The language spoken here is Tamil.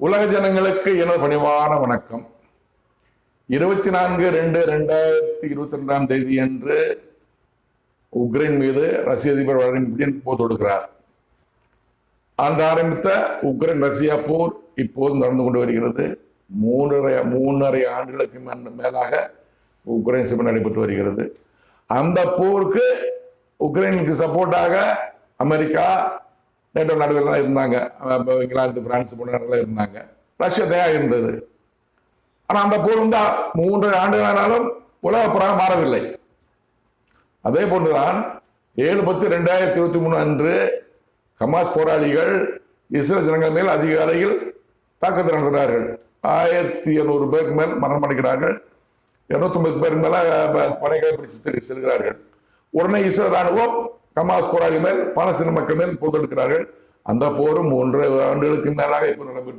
உலக ஜனங்களுக்கு எனது பணிவான வணக்கம். இருபத்தி நான்கு ரெண்டு ரெண்டாயிரத்தி இருபத்தி ரெண்டாம் தேதி அன்று உக்ரைன் மீது ரஷ்ய அதிபர் விளாடிமிர் புதின் போர் தொடுக்கிறார். அந்த ஆரம்பித்த உக்ரைன் ரஷ்யா போர் இப்போது நடந்து கொண்டு வருகிறது. மூன்றரை மூன்றரை ஆண்டுகளுக்கு மேல் மேலாக உக்ரைன் சிவன் நடைபெற்று வருகிறது. அந்த போருக்கு உக்ரைனுக்கு சப்போர்ட்டாக அமெரிக்கா நேட்டோ நாடுகள்லாம் இருந்தாங்க. இங்கிலாந்து பிரான்ஸ் போன்ற நாடுகள் இருந்தாங்க. ரஷ்யா தயாராக இருந்தது. ஆனால் அந்த போர் வந்து மூன்று ஆண்டுகளானாலும் உலகப்புறம் மாறவில்லை. அதே போன்றுதான் ஏழு பத்து ரெண்டாயிரத்தி இருபத்தி மூணு அன்று ஹமாஸ் போராளிகள் இஸ்ரேல் ஜனங்கள் மேல் அதிகாலையில் தாக்குதல் நடத்துகிறார்கள் ஆயிரத்தி இருநூறு பேருக்கு மேல் மரணம் அடைகிறார்கள். இருநூத்தொன்பது பேருக்கு மேல ப- படைகளை பிடித்து செல்கிறார்கள். உடனே இஸ்ரேல் ராணுவம் கமாஸ் போராளி மேல் பாலஸ்தீன மக்கள் மேல் போர் அந்த போரும் ஒன்றரை ஆண்டுகளுக்கு மேலாக இப்போ நடைபெற்று